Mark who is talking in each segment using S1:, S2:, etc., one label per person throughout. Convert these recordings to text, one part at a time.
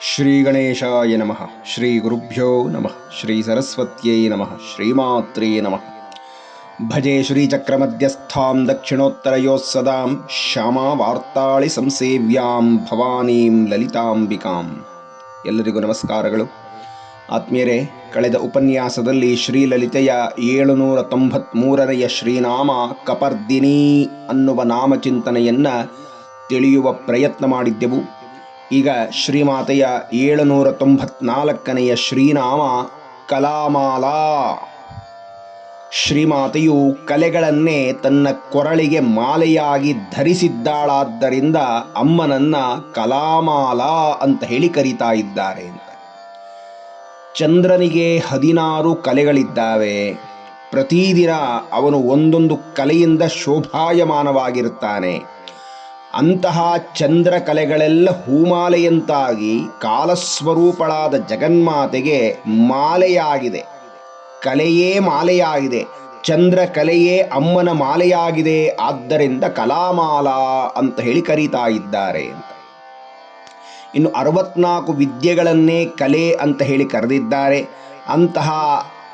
S1: ಶ್ರೀ ಗಣೇಶಾಯ ನಮಃ ಶ್ರೀ ಗುರುಭ್ಯೋ ನಮಃ ಶ್ರೀ ಸರಸ್ವತ್ಯೈ ನಮಃ ಶ್ರೀಮಾತ್ರೇ ನಮಃ ಭಜೆ ಶ್ರೀಚಕ್ರಮಧ್ಯಸ್ಥಾಂ ದಕ್ಷಿಣೋತ್ತರಯೋತ್ಸದಾಂ ಶ್ಯಾಮಾ ವಾರ್ತಾಳಿ ಸಂಸೇವ್ಯಾಂ ಭವಾನೀಂ ಲಲಿತಾಂಬಿಕಾಂ ಎಲ್ಲರಿಗೂ ನಮಸ್ಕಾರಗಳು. ಆತ್ಮೀಯರೇ, ಕಳೆದ ಉಪನ್ಯಾಸದಲ್ಲಿ ಶ್ರೀಲಲಿತೆಯ ಏಳುನೂರ ತೊಂಬತ್ಮೂರನೆಯ ಶ್ರೀನಾಮ ಕಪರ್ದಿನಿ ಅನ್ನುವ ನಾಮಚಿಂತನೆಯನ್ನು ತಿಳಿಯುವ ಪ್ರಯತ್ನ ಮಾಡಿದ್ದೆವು. ಈಗ ಶ್ರೀಮಾತೆಯ ಏಳುನೂರ ತೊಂಬತ್ನಾಲ್ಕನೆಯ ಶ್ರೀನಾಮ ಕಲಾಮಾಲಾ. ಶ್ರೀಮಾತೆಯು ಕಲೆಗಳನ್ನೇ ತನ್ನ ಕೊರಳಿಗೆ ಮಾಲೆಯಾಗಿ ಧರಿಸಿದ್ದಾಳಾದ್ದರಿಂದ ಅಮ್ಮನನ್ನ ಕಲಾಮಾಲಾ ಅಂತ ಹೇಳಿ ಕರೀತಾ ಇದ್ದಾರೆ ಅಂತ. ಚಂದ್ರನಿಗೆ ಹದಿನಾರು ಕಲೆಗಳಿದ್ದಾವೆ. ಪ್ರತಿದಿನ ಅವನು ಒಂದೊಂದು ಕಲೆಯಿಂದ ಶೋಭಾಯಮಾನವಾಗಿರುತ್ತಾನೆ. ಅಂತಹ ಚಂದ್ರಕಲೆಗಳೆಲ್ಲ ಹೂಮಾಲೆಯಂತಾಗಿ ಕಾಲಸ್ವರೂಪಳಾದ ಜಗನ್ಮಾತೆಗೆ ಮಾಲೆಯಾಗಿದೆ. ಕಲೆಯೇ ಮಾಲೆಯಾಗಿದೆ. ಚಂದ್ರ ಕಲೆಯೇ ಅಮ್ಮನ ಮಾಲೆಯಾಗಿದೆ. ಆದ್ದರಿಂದ ಕಲಾಮಾಲಾ ಅಂತ ಹೇಳಿ ಕರೀತಾ ಇದ್ದಾರೆ ಅಂತ. ಇನ್ನು ಅರವತ್ನಾಲ್ಕು ವಿದ್ಯೆಗಳನ್ನೇ ಕಲೆ ಅಂತ ಹೇಳಿ ಕರೆದಿದ್ದಾರೆ. ಅಂತಹ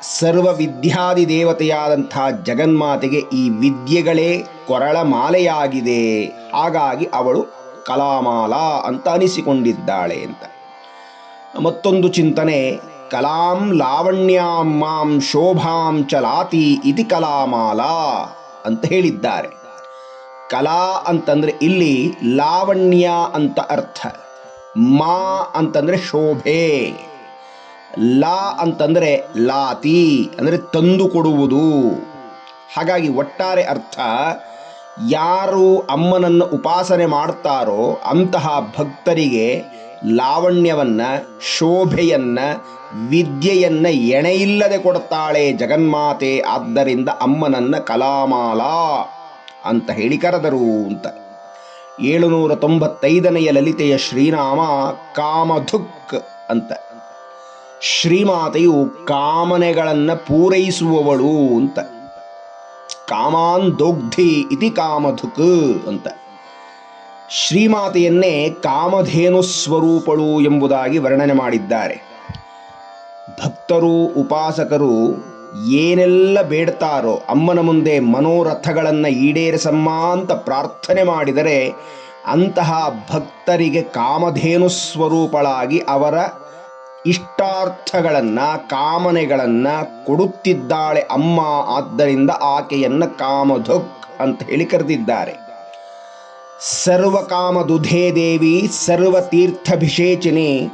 S1: ಸರ್ವ ವಿದ್ಯಾದಿ ದೇವತೆಯಾದಂಥ ಜಗನ್ಮಾತೆಗೆ ಈ ವಿದ್ಯೆಗಳೇ ಕೊರಳ ಮಾಲೆಯಾಗಿದೆ. ಹಾಗಾಗಿ ಅವಳು ಕಲಾಮಾಲಾ ಅಂತ ಅನಿಸಿಕೊಂಡಿದ್ದಾಳೆ ಅಂತ. ಮತ್ತೊಂದು ಚಿಂತನೆ, ಕಲಾಂ ಲಾವಣ್ಯಾಂ ಮಾಂ ಶೋಭಾಂ ಚಲಾತಿ ಇತಿ ಕಲಾಮಾಲಾ ಅಂತ ಹೇಳಿದ್ದಾರೆ. ಕಲಾ ಅಂತಂದ್ರೆ ಇಲ್ಲಿ ಲಾವಣ್ಯ ಅಂತ ಅರ್ಥ, ಮಾ ಅಂತಂದ್ರೆ ಶೋಭೆ. ಲಾ ಅಂತಂದರೆ ಲಾತಿ, ಅಂದರೆ ತಂದು ಕೊಡುವುದು. ಹಾಗಾಗಿ ಒಟ್ಟಾರೆ ಅರ್ಥ, ಯಾರು ಅಮ್ಮನನ್ನು ಉಪಾಸನೆ ಮಾಡ್ತಾರೋ ಅಂತಹ ಭಕ್ತರಿಗೆ ಲಾವಣ್ಯವನ್ನು, ಶೋಭೆಯನ್ನ, ವಿದ್ಯೆಯನ್ನ ಎಣೆಯಿಲ್ಲದೆ ಕೊಡ್ತಾಳೆ ಜಗನ್ಮಾತೆ, ಆದ್ದರಿಂದ ಅಮ್ಮನನ್ನ ಕಲಾಮಾಲಾ ಅಂತ ಹೇಳಿ ಕರೆದರು ಅಂತ. ಏಳುನೂರ ತೊಂಬತ್ತೈದನೆಯ ಲಲಿತೆಯ ಶ್ರೀನಾಮ ಕಾಮಧುಕ್ ಅಂತ. ಶ್ರೀಮಾತೆಯು ಕಾಮನೆಗಳನ್ನು ಪೂರೈಸುವವಳು ಅಂತ. ಕಾಮಾನ್ ದೊಗ್ಧಿ ಇತಿ ಕಾಮಧುಕ್ ಅಂತ. ಶ್ರೀಮಾತೆಯನ್ನೇ ಕಾಮಧೇನು ಸ್ವರೂಪಳು ಎಂಬುದಾಗಿ ವರ್ಣನೆ ಮಾಡಿದ್ದಾರೆ. ಭಕ್ತರು, ಉಪಾಸಕರು ಏನೆಲ್ಲ ಬೇಡ್ತಾರೋ ಅಮ್ಮನ ಮುಂದೆ ಮನೋರಥಗಳನ್ನು ಈಡೇರಿಸಮ್ಮ ಅಂತ ಪ್ರಾರ್ಥನೆ ಮಾಡಿದರೆ ಅಂತಹ ಭಕ್ತರಿಗೆ ಕಾಮಧೇನು ಸ್ವರೂಪಳಾಗಿ ಅವರ ಇಷ್ಟಾರ್ಥಗಳನ್ನು ಕಾಮನೆಗಳನ್ನ ಕೊಡುತ್ತಿದ್ದಾಳೆ ಅಮ್ಮ. ಆದ್ದರಿಂದ ಆಕೆಯನ್ನ ಕಾಮಧುಕ್ ಅಂತ ಹೇಳಿ ಕರೆದಿದ್ದಾರೆ. ಸರ್ವಕಾಮದುಧೇ ದೇವಿ, ಸರ್ವ ಸರ್ವತೀರ್ಥಭಿಷೇಚಿನಿ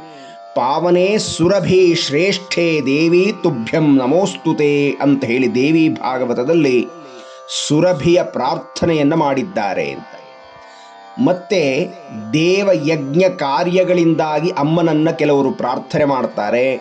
S1: ಪಾವನೆ ಸುರಭಿ ಶ್ರೇಷ್ಠೆ ದೇವಿ ತುಭ್ಯಂ ನಮೋಸ್ತುತೆ ಅಂತ ಹೇಳಿ ದೇವಿ ಭಾಗವತದಲ್ಲಿ ಸುರಭಿಯ ಪ್ರಾರ್ಥನೆಯನ್ನು ಮಾಡಿದ್ದಾರೆ ಅಂತ. ಮತ್ತೆ ದೇವ ಯಜ್ಞ ಕಾರ್ಯಗಳಿಂದಾಗಿ ಅಮ್ಮನನ್ನ ಕೆಲವರು ಪ್ರಾರ್ಥನೆ ಮಾಡ್ತಾರೆ.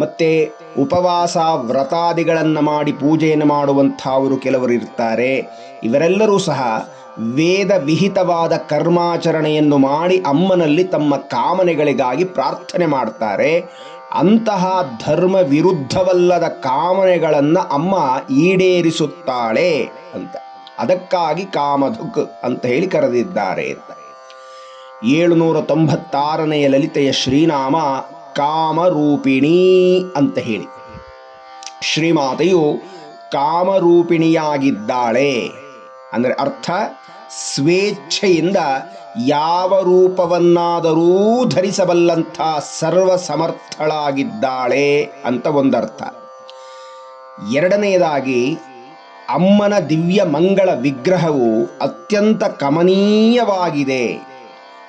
S1: ಮತ್ತೆ ಉಪವಾಸ, ವ್ರತಾದಿಗಳನ್ನು ಮಾಡಿ ಪೂಜೆಯನ್ನು ಮಾಡುವಂಥವರು ಕೆಲವರು ಇರ್ತಾರೆ. ಇವರೆಲ್ಲರೂ ಸಹ ವೇದ ವಿಹಿತವಾದ ಕರ್ಮಾಚರಣೆಯನ್ನು ಮಾಡಿ ಅಮ್ಮನಲ್ಲಿ ತಮ್ಮ ಕಾಮನೆಗಳಿಗಾಗಿ ಪ್ರಾರ್ಥನೆ ಮಾಡ್ತಾರೆ. ಅಂತಹ ಧರ್ಮ ವಿರುದ್ಧವಲ್ಲದ ಕಾಮನೆಗಳನ್ನು ಅಮ್ಮ ಈಡೇರಿಸುತ್ತಾಳೆ ಅಂತ. ಅದಕ್ಕಾಗಿ ಕಾಮಧುಕ್ ಅಂತ ಹೇಳಿ ಕರೆದಿದ್ದಾರೆ. ಏಳುನೂರ ತೊಂಬತ್ತಾರನೆಯ ಲಲಿತೆಯ ಶ್ರೀನಾಮ ಕಾಮರೂಪಿಣಿ ಅಂತ ಹೇಳಿ. ಶ್ರೀಮಾತೆಯು ಕಾಮರೂಪಿಣಿಯಾಗಿದ್ದಾಳೆ. ಅಂದರೆ ಅರ್ಥ, ಸ್ವೇಚ್ಛೆಯಿಂದ ಯಾವ ರೂಪವನ್ನಾದರೂ ಧರಿಸಬಲ್ಲಂಥ ಸರ್ವ ಸಮರ್ಥಳಾಗಿದ್ದಾಳೆ ಅಂತ ಒಂದರ್ಥ. ಎರಡನೆಯದಾಗಿ ಅಮ್ಮನ ದಿವ್ಯ ಮಂಗಳ ವಿಗ್ರಹವು ಅತ್ಯಂತ ಕಮನೀಯವಾಗಿದೆ.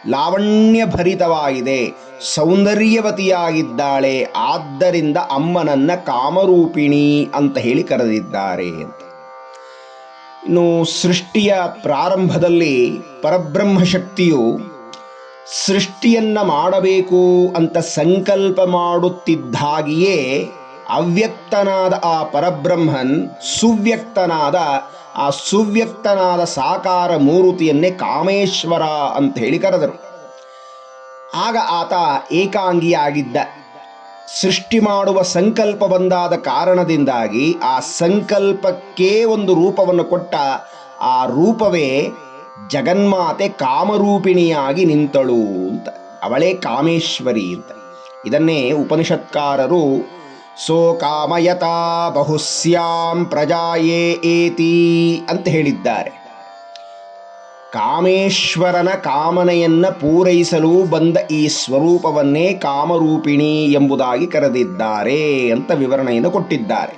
S1: ಲಾವಣ್ಯಭರಿತವಾಗಿದೆ. ಸೌಂದರ್ಯವತಿಯಾಗಿದ್ದಾಳೆ. ಆದ್ದರಿಂದ ಅಮ್ಮನನ್ನ ಕಾಮರೂಪಿಣಿ ಅಂತ ಹೇಳಿ ಕರೆದಿದ್ದಾರೆ ಅಂತ. ಇನ್ನು ಸೃಷ್ಟಿಯ ಪ್ರಾರಂಭದಲ್ಲಿ ಪರಬ್ರಹ್ಮ ಶಕ್ತಿಯು ಸೃಷ್ಟಿಯನ್ನ ಮಾಡಬೇಕು ಅಂತ ಸಂಕಲ್ಪ ಮಾಡುತ್ತಿದ್ದಾಗಿಯೇ ಅವ್ಯಕ್ತನಾದ ಆ ಪರಬ್ರಹ್ಮನ್, ಸುವ್ಯಕ್ತನಾದ ಆ ಸುವ್ಯಕ್ತನಾದ ಸಾಕಾರ ಮೂರುತಿಯನ್ನೇ ಕಾಮೇಶ್ವರ ಅಂತ ಹೇಳಿ ಕರೆದರು. ಆಗ ಆತ ಏಕಾಂಗಿಯಾಗಿದ್ದ. ಸೃಷ್ಟಿ ಮಾಡುವ ಸಂಕಲ್ಪ ಬಂದಾದ ಕಾರಣದಿಂದಾಗಿ ಆ ಸಂಕಲ್ಪಕ್ಕೆ ಒಂದು ರೂಪವನ್ನು ಕೊಟ್ಟ ಆ ರೂಪವೇ ಜಗನ್ಮಾತೆ ಕಾಮರೂಪಿಣಿಯಾಗಿ ನಿಂತಳು ಅಂತ. ಅವಳೇ ಕಾಮೇಶ್ವರಿ ಅಂತ. ಇದನ್ನೇ ಉಪನಿಷತ್ಕಾರರು ಸೋ ಕಾಮಯತಾ ಬಹುಸ್ಯಾಂ ಪ್ರಜಾಯೇ ಏತಿ ಅಂತ ಹೇಳಿದ್ದಾರೆ. ಕಾಮೇಶ್ವರನ ಕಾಮನೆಯನ್ನ ಪೂರೈಸಲು ಬಂದ ಈ ಸ್ವರೂಪವನ್ನೇ ಕಾಮರೂಪಿಣಿ ಎಂಬುದಾಗಿ ಕರೆದಿದ್ದಾರೆ ಅಂತ ವಿವರಣೆಯನ್ನು ಕೊಟ್ಟಿದ್ದಾರೆ.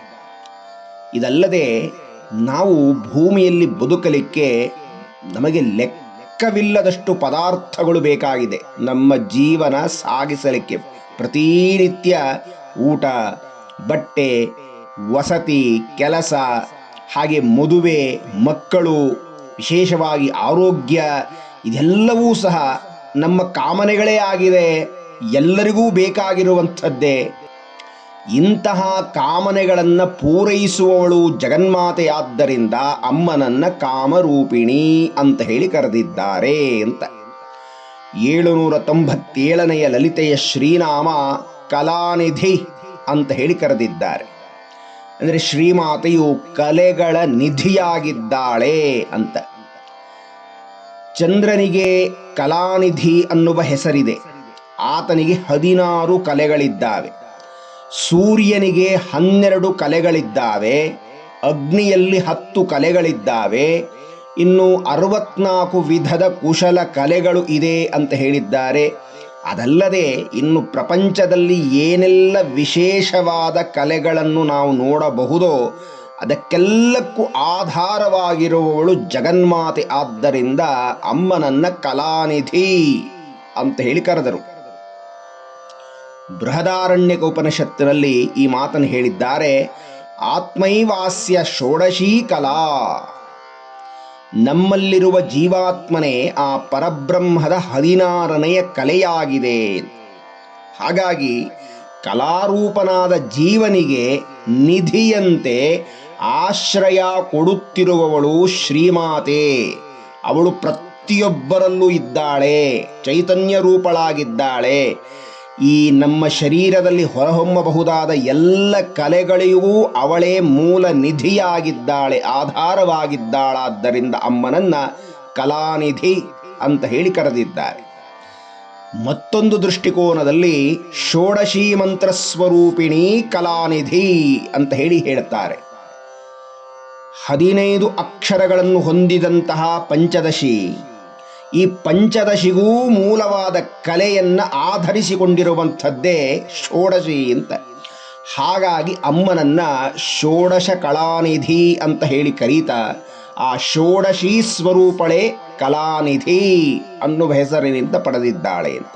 S1: ಇದಲ್ಲದೆ ನಾವು ಭೂಮಿಯಲ್ಲಿ ಬದುಕಲಿಕ್ಕೆ ನಮಗೆ ಲೆಕ್ಕವಿಲ್ಲದಷ್ಟು ಪದಾರ್ಥಗಳು ಬೇಕಾಗಿದೆ. ನಮ್ಮ ಜೀವನ ಸಾಗಿಸಲಿಕ್ಕೆ ಪ್ರತಿನಿತ್ಯ ಊಟ ಬಟ್ಟೆ, ವಸತಿ, ಕೆಲಸ, ಹಾಗೆ ಮದುವೆ, ಮಕ್ಕಳು, ವಿಶೇಷವಾಗಿ ಆರೋಗ್ಯ, ಇದೆಲ್ಲವೂ ಸಹ ನಮ್ಮ ಕಾಮನೆಗಳೇ ಆಗಿದೆ. ಎಲ್ಲರಿಗೂ ಬೇಕಾಗಿರುವಂಥದ್ದೇ. ಇಂತಹ ಕಾಮನೆಗಳನ್ನು ಪೂರೈಸುವವಳು ಜಗನ್ಮಾತೆಯಾದ್ದರಿಂದ ಅಮ್ಮನನ್ನ ಕಾಮರೂಪಿಣಿ ಅಂತ ಹೇಳಿ ಕರೆದಿದ್ದಾರೆ ಅಂತ. ಏಳುನೂರ ತೊಂಬತ್ತೇಳನೆಯ ಲಲಿತೆಯ ಶ್ರೀನಾಮ ಕಲಾನಿಧಿ. ಅಂತ ಹೇಳಿ ಕರೆದಿದ್ದಾರೆ. ಅಂದರೆ ಶ್ರೀಮಾತೆಯು ಕಲೆಗಳ ನಿಧಿಯಾಗಿದ್ದಾಳೆ ಅಂತ. ಚಂದ್ರನಿಗೆ ಕಲಾನಿಧಿ ಅನ್ನುವ ಹೆಸರಿದೆ. ಆತನಿಗೆ ಹದಿನಾರು ಕಲೆಗಳಿದ್ದಾವೆ. ಸೂರ್ಯನಿಗೆ ಹನ್ನೆರಡು ಕಲೆಗಳಿದ್ದಾವೆ. ಅಗ್ನಿಯಲ್ಲಿ ಹತ್ತು ಕಲೆಗಳಿದ್ದಾವೆ. ಇನ್ನು ಅರವತ್ನಾಲ್ಕು ವಿಧದ ಕುಶಲ ಕಲೆಗಳು ಇದೆ ಅಂತ ಹೇಳಿದ್ದಾರೆ. ಅದಲ್ಲದೆ ಇನ್ನು ಪ್ರಪಂಚದಲ್ಲಿ ಏನೆಲ್ಲ ವಿಶೇಷವಾದ ಕಲೆಗಳನ್ನು ನಾವು ನೋಡಬಹುದೋ ಅದಕ್ಕೆಲ್ಲಕ್ಕೂ ಆಧಾರವಾಗಿರುವವಳು ಜಗನ್ಮಾತೆ. ಆದ್ದರಿಂದ ಅಮ್ಮನನ್ನ ಕಲಾನಿಧಿ ಅಂತ ಹೇಳಿ ಕರೆದರು. ಬೃಹದಾರಣ್ಯಕ ಉಪನಿಷತ್ತಿನಲ್ಲಿ ಈ ಮಾತನ್ನು ಹೇಳಿದ್ದಾರೆ, ಆತ್ಮೈವಾಸ್ಯ ಷೋಡಶೀ ಕಲಾ. ನಮ್ಮಲ್ಲಿರುವ ಜೀವಾತ್ಮನೇ ಆ ಪರಬ್ರಹ್ಮದ ಹದಿನಾರನೆಯ ಕಲೆಯಾಗಿದೆ. ಹಾಗಾಗಿ ಕಲಾರೂಪನಾದ ಜೀವನಿಗೆ ನಿಧಿಯಂತೆ ಆಶ್ರಯ ಕೊಡುತ್ತಿರುವವಳು ಶ್ರೀಮಾತೆ. ಅವಳು ಪ್ರತಿಯೊಬ್ಬರಲ್ಲೂ ಇದ್ದಾಳೆ, ಚೈತನ್ಯ ರೂಪಳಾಗಿದ್ದಾಳೆ. ಈ ನಮ್ಮ ಶರೀರದಲ್ಲಿ ಹೊರಹೊಮ್ಮಬಹುದಾದ ಎಲ್ಲ ಕಲೆಗಳಿಗೂ ಅವಳೇ ಮೂಲ ನಿಧಿಯಾಗಿದ್ದಾಳೆ, ಆಧಾರವಾಗಿದ್ದಾಳಾದ್ದರಿಂದ ಅಮ್ಮನನ್ನ ಕಲಾನಿಧಿ ಅಂತ ಹೇಳಿ ಕರೆದಿದ್ದಾರೆ. ಮತ್ತೊಂದು ದೃಷ್ಟಿಕೋನದಲ್ಲಿ ಷೋಡಶಿ ಮಂತ್ರ ಸ್ವರೂಪಿಣಿ ಕಲಾನಿಧಿ ಅಂತ ಹೇಳಿ ಹೇಳುತ್ತಾರೆ ಹದಿನೈದು ಅಕ್ಷರಗಳನ್ನು ಹೊಂದಿದಂತಹ ಪಂಚದಶಿ ಈ ಪಂಚದಶಿಗೂ ಮೂಲವಾದ ಕಲೆಯನ್ನು ಆಧರಿಸಿಕೊಂಡಿರುವಂಥದ್ದೇ ಷೋಡಶಿ ಅಂತ. ಹಾಗಾಗಿ ಅಮ್ಮನನ್ನ ಷೋಡಶ ಕಲಾನಿಧಿ ಅಂತ ಹೇಳಿ ಕರೀತಾ. ಆ ಷೋಡಶಿ ಸ್ವರೂಪಳೆ ಕಲಾನಿಧಿ ಅನ್ನುವ ಹೆಸರಿನಿಂದ ಪಡೆದಿದ್ದಾಳೆ ಅಂತ.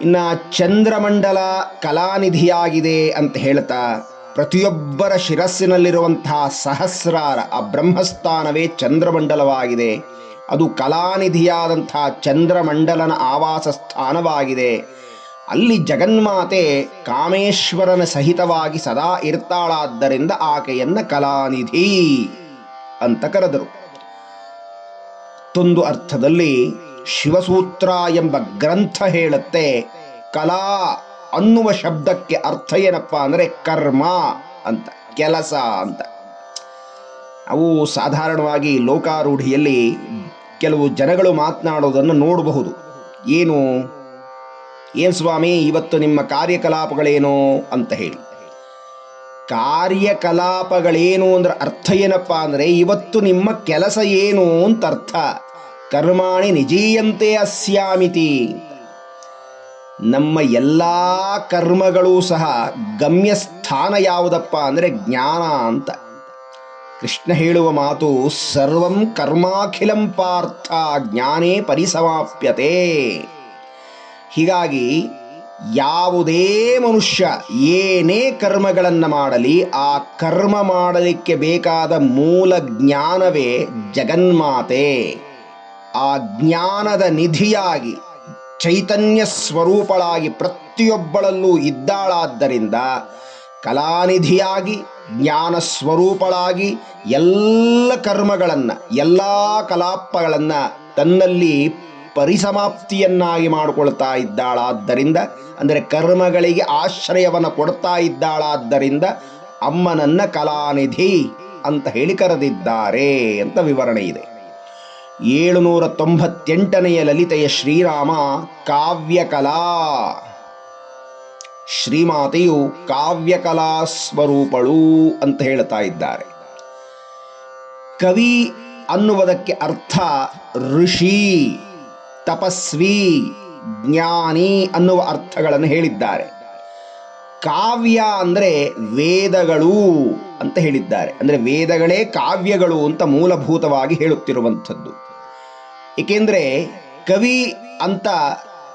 S1: ಇನ್ನು ಚಂದ್ರಮಂಡಲ ಕಲಾನಿಧಿಯಾಗಿದೆ ಅಂತ ಹೇಳ್ತಾ ಪ್ರತಿಯೊಬ್ಬರ ಶಿರಸ್ಸಿನಲ್ಲಿರುವಂತಹ ಸಹಸ್ರಾರ ಆ ಬ್ರಹ್ಮಸ್ಥಾನವೇ ಚಂದ್ರಮಂಡಲವಾಗಿದೆ. ಅದು ಕಲಾನಿಧಿಯಾದಂಥ ಚಂದ್ರಮಂಡಲನ ಆವಾಸ ಸ್ಥಾನವಾಗಿದೆ ಅಲ್ಲಿ ಜಗನ್ಮಾತೆ ಕಾಮೇಶ್ವರನ ಸಹಿತವಾಗಿ ಸದಾ ಇರ್ತಾಳಾದ್ದರಿಂದ ಆಕೆಯನ್ನ ಕಲಾನಿಧಿ ಅಂತ ಕರೆದರು. ಮತ್ತೊಂದು ಅರ್ಥದಲ್ಲಿ ಶಿವಸೂತ್ರ ಎಂಬ ಗ್ರಂಥ ಹೇಳುತ್ತೆ, ಕಲಾ ಅನ್ನುವ ಶಬ್ದಕ್ಕೆ ಅರ್ಥ ಏನಪ್ಪ ಅಂದರೆ ಕರ್ಮ ಅಂತ, ಕೆಲಸ ಅಂತ. ಅವು ಸಾಧಾರಣವಾಗಿ ಲೋಕಾರೂಢಿಯಲ್ಲಿ ಕೆಲವು ಜನಗಳು ಮಾತನಾಡೋದನ್ನು ನೋಡಬಹುದು. ಏನು? ಏನು ಸ್ವಾಮಿ, ಇವತ್ತು ನಿಮ್ಮ ಕಾರ್ಯಕಲಾಪಗಳೇನು ಅಂತ ಹೇಳಿ. ಕಾರ್ಯಕಲಾಪಗಳೇನು ಅಂದ್ರೆ ಅರ್ಥ ಏನಪ್ಪ ಅಂದರೆ ಇವತ್ತು ನಿಮ್ಮ ಕೆಲಸ ಏನು ಅಂತ ಅರ್ಥ. ಕರ್ಮಾಣಿ ನಿಜೀಯಂತೆ ಅಸ್ಯಾಮಿತಿ. ನಮ್ಮ ಎಲ್ಲ ಕರ್ಮಗಳು ಸಹ ಗಮ್ಯ ಸ್ಥಾನ ಯಾವುದಪ್ಪ ಅಂದರೆ ಜ್ಞಾನ ಅಂತ. ಕೃಷ್ಣ ಹೇಳುವ ಮಾತು, ಸರ್ವಂ ಕರ್ಮಾಖಿಲಂ ಪಾರ್ಥ, ಜ್ಞಾನೇ ಪರಿಸಮಾಪ್ಯತೆ. ಹೀಗಾಗಿ, ಯಾವುದೇ ಮನುಷ್ಯ ಏನೇ ಕರ್ಮಗಳನ್ನು ಮಾಡಲಿ, ಆ ಕರ್ಮ ಮಾಡಲಿಕ್ಕೆ ಬೇಕಾದ ಮೂಲ ಜ್ಞಾನವೇ ಜಗನ್ಮಾತೆ. ಆ ಜ್ಞಾನದ ನಿಧಿಯಾಗಿ, ಚೈತನ್ಯ ಸ್ವರೂಪಳಾಗಿ ಪ್ರತಿಯೊಬ್ಬಳಲ್ಲೂ ಇದ್ದಾಳಾದ್ದರಿಂದ ಕಲಾನಿಧಿಯಾಗಿ ಜ್ಞಾನ ಸ್ವರೂಪಳಾಗಿ ಎಲ್ಲ ಕರ್ಮಗಳನ್ನು, ಎಲ್ಲ ಕಲಾಪಗಳನ್ನು ತನ್ನಲ್ಲಿ ಪರಿಸಮಾಪ್ತಿಯನ್ನಾಗಿ ಮಾಡಿಕೊಳ್ತಾ ಇದ್ದಾಳಾದ್ದರಿಂದ, ಅಂದರೆ ಕರ್ಮಗಳಿಗೆ ಆಶ್ರಯವನ್ನು ಕೊಡ್ತಾ ಇದ್ದಾಳಾದ್ದರಿಂದ ಅಮ್ಮನನ್ನ ಕಲಾನಿಧಿ ಅಂತ ಹೇಳಿ ಕರೆದಿದ್ದಾರೆ ಅಂತ ವಿವರಣೆ ಇದೆ. ಏಳುನೂರ ತೊಂಬತ್ತೆಂಟನೆಯ ಲಲಿತೆಯ ಶ್ರೀರಾಮ ಕಾವ್ಯಕಲಾ ಶ್ರೀಮಾತೆಯು ಕಾವ್ಯಕಲಾ ಸ್ವರೂಪಳು ಅಂತ ಹೇಳ್ತಾ ಇದ್ದಾರೆ. ಕವಿ ಅನ್ನುವುದಕ್ಕೆ ಅರ್ಥ ಋಷಿ, ತಪಸ್ವಿ, ಜ್ಞಾನಿ ಅನ್ನುವ ಅರ್ಥಗಳನ್ನು ಹೇಳಿದ್ದಾರೆ. ಕಾವ್ಯ ಅಂದರೆ ವೇದಗಳು ಅಂತ ಹೇಳಿದ್ದಾರೆ. ಅಂದರೆ ವೇದಗಳೇ ಕಾವ್ಯಗಳು ಅಂತ ಮೂಲಭೂತವಾಗಿ ಹೇಳುತ್ತಿರುವಂಥದ್ದು. ಏಕೆಂದರೆ ಕವಿ ಅಂತ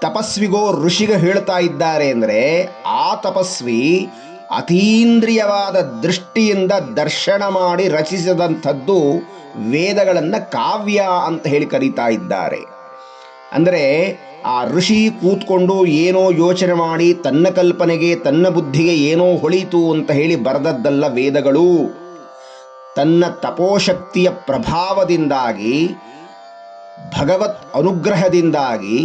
S1: ತಪಸ್ವಿಗೋ ಋಷಿಗೆ ಹೇಳ್ತಾ ಇದ್ದಾರೆ ಅಂದರೆ ಆ ತಪಸ್ವಿ ಅತೀಂದ್ರಿಯವಾದ ದೃಷ್ಟಿಯಿಂದ ದರ್ಶನ ಮಾಡಿ ರಚಿಸಿದಂಥದ್ದು ವೇದಗಳನ್ನು ಕಾವ್ಯ ಅಂತ ಹೇಳಿ ಕರೀತಾ ಇದ್ದಾರೆ. ಅಂದರೆ ಆ ಋಷಿ ಕೂತ್ಕೊಂಡು ಏನೋ ಯೋಚನೆ ಮಾಡಿ ತನ್ನ ಕಲ್ಪನೆಗೆ ತನ್ನ ಬುದ್ಧಿಗೆ ಏನೋ ಹೊಳಿತು ಅಂತ ಹೇಳಿ ಬರೆದದ್ದಲ್ಲ ವೇದಗಳು. ತನ್ನ ತಪೋಶಕ್ತಿಯ ಪ್ರಭಾವದಿಂದಾಗಿ ಭಗವತ್ ಅನುಗ್ರಹದಿಂದಾಗಿ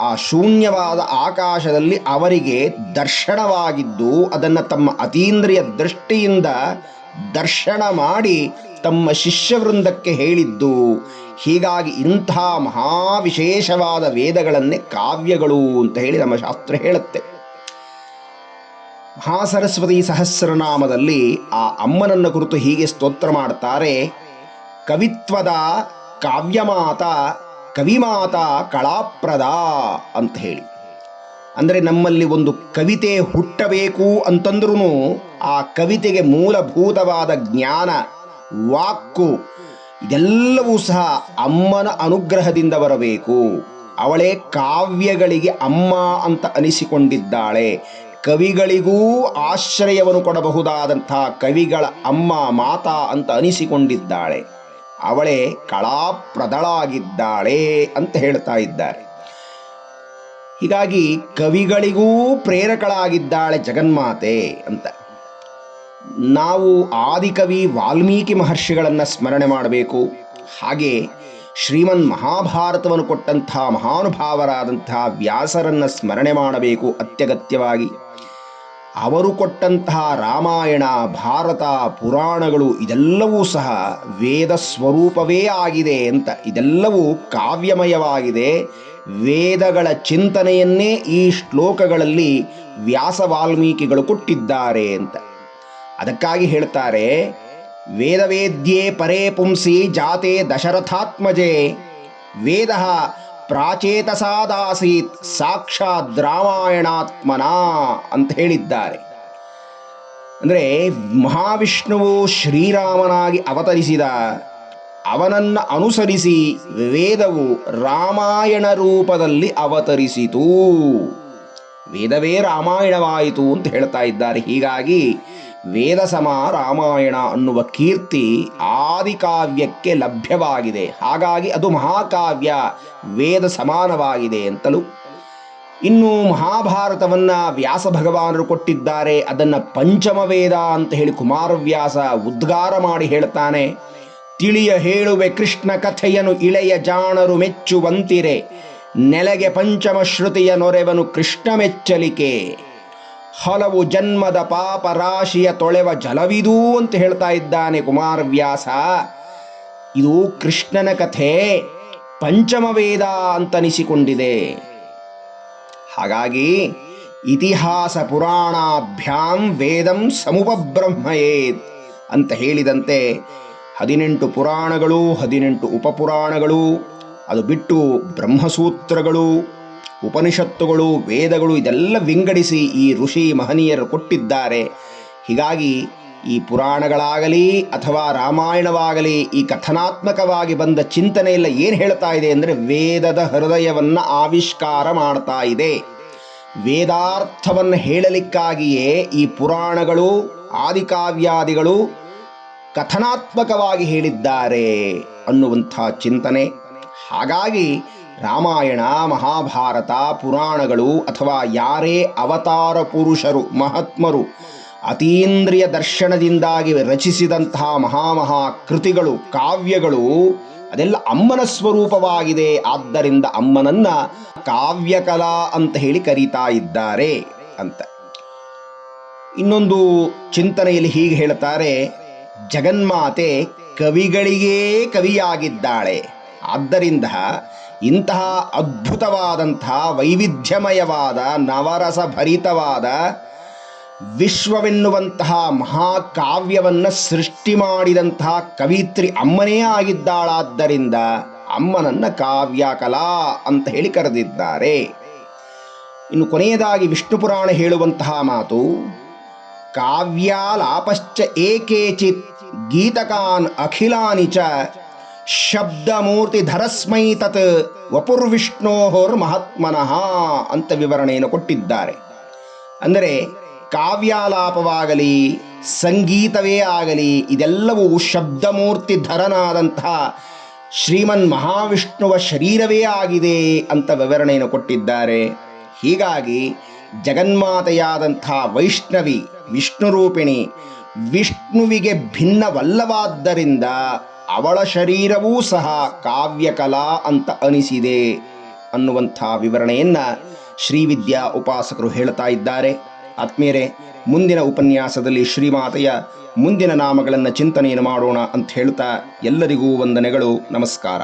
S1: ಆ ಶೂನ್ಯವಾದ ಆಕಾಶದಲ್ಲಿ ಅವರಿಗೆ ದರ್ಶನವಾಗಿದ್ದು ಅದನ್ನು ತಮ್ಮ ಅತೀಂದ್ರಿಯ ದೃಷ್ಟಿಯಿಂದ ದರ್ಶನ ಮಾಡಿ ತಮ್ಮ ಶಿಷ್ಯವೃಂದಕ್ಕೆ ಹೇಳಿದ್ದು. ಹೀಗಾಗಿ ಇಂಥ ಮಹಾವಿಶೇಷವಾದ ವೇದಗಳನ್ನೇ ಕಾವ್ಯಗಳು ಅಂತ ಹೇಳಿ ನಮ್ಮ ಶಾಸ್ತ್ರ ಹೇಳುತ್ತೆ. ಮಹಾಸರಸ್ವತಿ ಸಹಸ್ರನಾಮದಲ್ಲಿ ಆ ಅಮ್ಮನನ್ನ ಕುರಿತು ಹೀಗೆ ಸ್ತೋತ್ರ ಮಾಡ್ತಾರೆ. ಕವಿತ್ವದ ಕಾವ್ಯಮಾತ ಕವಿಮಾತ ಕಳಾಪ್ರದ ಅಂತ ಹೇಳಿ. ಅಂದರೆ ನಮ್ಮಲ್ಲಿ ಒಂದು ಕವಿತೆ ಹುಟ್ಟಬೇಕು ಅಂತಂದ್ರೂ ಆ ಕವಿತೆಗೆ ಮೂಲಭೂತವಾದ ಜ್ಞಾನ, ವಾಕ್ಕು ಇದೆಲ್ಲವೂ ಸಹ ಅಮ್ಮನ ಅನುಗ್ರಹದಿಂದ ಬರಬೇಕು. ಅವಳೇ ಕಾವ್ಯಗಳಿಗೆ ಅಮ್ಮ ಅಂತ ಅನಿಸಿಕೊಂಡಿದ್ದಾಳೆ. ಕವಿಗಳಿಗೂ ಆಶ್ರಯವನ್ನು ಕೊಡಬಹುದಾದಂತಹ ಕವಿಗಳ ಅಮ್ಮ ಮಾತಾ ಅಂತ ಅನಿಸಿಕೊಂಡಿದ್ದಾಳೆ. ಅವಳೇ ಕಳಾಪ್ರದಳಾಗಿದ್ದಾಳೆ ಅಂತ ಹೇಳ್ತಾ ಇದ್ದಾರೆ. ಹೀಗಾಗಿ ಕವಿಗಳಿಗೂ ಪ್ರೇರಕಳಾಗಿದ್ದಾಳೆ ಜಗನ್ಮಾತೆ ಅಂತ. ನಾವು ಆದಿಕವಿ ವಾಲ್ಮೀಕಿ ಮಹರ್ಷಿಗಳನ್ನು ಸ್ಮರಣೆ ಮಾಡಬೇಕು. ಹಾಗೆ ಶ್ರೀಮನ್ ಮಹಾಭಾರತವನ್ನು ಕೊಟ್ಟಂತಹ ಮಹಾನುಭಾವರಾದಂತಹ ವ್ಯಾಸರನ್ನು ಸ್ಮರಣೆ ಮಾಡಬೇಕು ಅತ್ಯಗತ್ಯವಾಗಿ. ಅವರು ಕೊಟ್ಟಂತಹ ರಾಮಾಯಣ, ಭಾರತ, ಪುರಾಣಗಳು ಇದೆಲ್ಲವೂ ಸಹ ವೇದ ಸ್ವರೂಪವೇ ಆಗಿದೆ ಅಂತ ಇದೆಲ್ಲವೂ ಕಾವ್ಯಮಯವಾಗಿದೆ. ವೇದಗಳ ಚಿಂತನೆಯನ್ನೇ ಈ ಶ್ಲೋಕಗಳಲ್ಲಿ ವ್ಯಾಸ ವಾಲ್ಮೀಕಿಗಳು ಕೊಟ್ಟಿದ್ದಾರೆ ಅಂತ. ಅದಕ್ಕಾಗಿ ಹೇಳ್ತಾರೆ, ವೇದವೇದ್ಯೇ ಪರೇ ಪುಂಸಿ ಜಾತೆ ದಶರಥಾತ್ಮಜೆ, ವೇದ ಪ್ರಾಚೇತಸಾದಾಸೀತ್ ಸಾಕ್ಷಾತ್ ರಾಮಾಯಣಾತ್ಮನ ಅಂತ ಹೇಳಿದ್ದಾರೆ. ಅಂದರೆ ಮಹಾವಿಷ್ಣುವು ಶ್ರೀರಾಮನಾಗಿ ಅವತರಿಸಿದ ಅವನನ್ನು ಅನುಸರಿಸಿ ವೇದವು ರಾಮಾಯಣ ರೂಪದಲ್ಲಿ ಅವತರಿಸಿತು. ವೇದವೇ ರಾಮಾಯಣವಾಯಿತು ಅಂತ ಹೇಳ್ತಾ ಇದ್ದಾರೆ. ಹೀಗಾಗಿ ವೇದ ಸಮ ರಾಮಾಯಣ ಅನ್ನುವ ಕೀರ್ತಿ ಆದಿಕಾವ್ಯಕ್ಕೆ ಲಭ್ಯವಾಗಿದೆ. ಹಾಗಾಗಿ ಅದು ಮಹಾಕಾವ್ಯ, ವೇದ ಸಮಾನವಾಗಿದೆ ಅಂತಲೂ. ಇನ್ನು ಮಹಾಭಾರತವನ್ನ ವ್ಯಾಸ ಭಗವಾನರು ಕೊಟ್ಟಿದ್ದಾರೆ. ಅದನ್ನ ಪಂಚಮ ವೇದ ಅಂತ ಹೇಳಿ ಕುಮಾರವ್ಯಾಸ ಉದ್ಗಾರ ಮಾಡಿ ಹೇಳ್ತಾನೆ. ತಿಳಿಯ ಹೇಳುವೆ ಕೃಷ್ಣ ಕಥೆಯನು ಇಳೆಯ ಜಾಣರು ಮೆಚ್ಚುವಂತಿರೆ. ನೆಲೆಗೆ ಪಂಚಮ ಶ್ರುತಿಯ ನೊರೆವನು ಕೃಷ್ಣ ಮೆಚ್ಚಲಿಕೆ. ಹಲವು ಜನ್ಮದ ಪಾಪ ರಾಶಿಯ ತೊಳೆವ ಜಲವಿದೂ ಅಂತ ಹೇಳ್ತಾ ಇದ್ದಾನೆ ಕುಮಾರವ್ಯಾಸ. ಇದು ಕೃಷ್ಣನ ಕಥೆ. ಪಂಚಮ ವೇದ ಅಂತನಿಸಿಕೊಂಡಿದೆ. ಹಾಗಾಗಿ ಇತಿಹಾಸ ಪುರಾಣಾಭ್ಯಾಂ ವೇದಂ ಸಮುಪಬ್ರಹ್ಮಯೇತ್ ಅಂತ ಹೇಳಿದಂತೆ ಹದಿನೆಂಟು ಪುರಾಣಗಳು, ಹದಿನೆಂಟು ಉಪಪುರಾಣಗಳು, ಅದು ಬಿಟ್ಟು ಬ್ರಹ್ಮಸೂತ್ರಗಳು ಉಪನಿಷತ್ತುಗಳು, ವೇದಗಳು ಇದೆಲ್ಲ ವಿಂಗಡಿಸಿ ಈ ಋಷಿ ಮಹನೀಯರು ಕೊಟ್ಟಿದ್ದಾರೆ. ಹೀಗಾಗಿ ಈ ಪುರಾಣಗಳಾಗಲಿ ಅಥವಾ ರಾಮಾಯಣವಾಗಲಿ ಈ ಕಥನಾತ್ಮಕವಾಗಿ ಬಂದ ಚಿಂತನೆ ಎಲ್ಲ ಏನು ಹೇಳ್ತಾ ಇದೆ ಅಂದರೆ ವೇದದ ಹೃದಯವನ್ನು ಆವಿಷ್ಕಾರ ಮಾಡ್ತಾ ಇದೆ. ವೇದಾರ್ಥವನ್ನು ಹೇಳಲಿಕ್ಕಾಗಿಯೇ ಈ ಪುರಾಣಗಳು, ಆದಿಕಾವ್ಯಾದಿಗಳು ಕಥನಾತ್ಮಕವಾಗಿ ಹೇಳಿದ್ದಾರೆ ಅನ್ನುವಂಥ ಚಿಂತನೆ. ಹಾಗಾಗಿ ರಾಮಾಯಣ, ಮಹಾಭಾರತ, ಪುರಾಣಗಳು ಅಥವಾ ಯಾರೇ ಅವತಾರ ಪುರುಷರು, ಮಹಾತ್ಮರು, ಅತೀಂದ್ರಿಯ ದರ್ಶನದಿಂದಾಗಿ ರಚಿಸಿದಂತಹ ಮಹಾಮಹಾ ಕೃತಿಗಳು, ಕಾವ್ಯಗಳು, ಅದೆಲ್ಲ ಅಮ್ಮನ ಸ್ವರೂಪವಾಗಿದೆ. ಆದ್ದರಿಂದ ಅಮ್ಮನನ್ನ ಕಾವ್ಯಕಲಾ ಅಂತ ಹೇಳಿ ಕರೀತಾ ಇದ್ದಾರೆ ಅಂತ. ಇನ್ನೊಂದು ಚಿಂತನೆಯಲ್ಲಿ ಹೀಗೆ ಹೇಳ್ತಾರೆ, ಜಗನ್ಮಾತೆ ಕವಿಗಳಿಗೇ ಕವಿಯಾಗಿದ್ದಾಳೆ. ಆದ್ದರಿಂದ ಇಂತಹ ಅದ್ಭುತವಾದಂತಹ ವೈವಿಧ್ಯಮಯವಾದ ನವರಸ ಭರಿತವಾದ ವಿಶ್ವವೆನ್ನುವಂತಹ ಮಹಾಕಾವ್ಯವನ್ನು ಸೃಷ್ಟಿ ಮಾಡಿದಂತಹ ಕವಿತ್ರಿ ಅಮ್ಮನೇ ಆಗಿದ್ದಾಳಾದ್ದರಿಂದ ಅಮ್ಮನನ್ನ ಕಾವ್ಯ ಕಲಾ ಅಂತ ಹೇಳಿ ಕರೆದಿದ್ದಾರೆ. ಇನ್ನು ಕೊನೆಯದಾಗಿ ವಿಷ್ಣು ಪುರಾಣ ಹೇಳುವಂತಹ ಮಾತು, ಕಾವ್ಯಾಲಾಪಶ್ಚ ಏಕೇಚಿತ್ ಗೀತಕಾನ್ ಅಖಿಲಾನಿ ಚ ಶಬ್ದಮೂರ್ತಿ ಧರಸ್ಮೈ ತತ್ ವಪುರ್ವಿಷ್ಣೋಹೋರ್ ಮಹಾತ್ಮನಃ ಅಂತ ವಿವರಣೆಯನ್ನು ಕೊಟ್ಟಿದ್ದಾರೆ. ಅಂದರೆ ಕಾವ್ಯಾಲಾಪವಾಗಲಿ, ಸಂಗೀತವೇ ಆಗಲಿ, ಇದೆಲ್ಲವೂ ಶಬ್ದಮೂರ್ತಿ ಧರನಾದಂತಹ ಶ್ರೀಮನ್ ಮಹಾವಿಷ್ಣುವ ಶರೀರವೇ ಆಗಿದೆ ಅಂತ ವಿವರಣೆಯನ್ನು ಕೊಟ್ಟಿದ್ದಾರೆ. ಹೀಗಾಗಿ ಜಗನ್ಮಾತೆಯಾದಂಥ ವೈಷ್ಣವಿ ವಿಷ್ಣು ರೂಪಿಣಿ ವಿಷ್ಣುವಿಗೆ ಭಿನ್ನವಲ್ಲವಾದ್ದರಿಂದ ಅವಳ ಶರೀರವೂ ಸಹ ಕಾವ್ಯಕಲಾ ಅಂತ ಅನಿಸಿದೆ ಅನ್ನುವಂಥ ವಿವರಣೆಯನ್ನು ಶ್ರೀವಿದ್ಯಾ ಉಪಾಸಕರು ಹೇಳ್ತಾ ಇದ್ದಾರೆ. ಆತ್ಮೀಯರೇ, ಮುಂದಿನ ಉಪನ್ಯಾಸದಲ್ಲಿ ಶ್ರೀಮಾತೆಯ ಮುಂದಿನ ನಾಮಗಳನ್ನು ಚಿಂತನೆಯನ್ನು ಮಾಡೋಣ ಅಂತ ಹೇಳ್ತಾ ಎಲ್ಲರಿಗೂ ವಂದನೆಗಳು. ನಮಸ್ಕಾರ.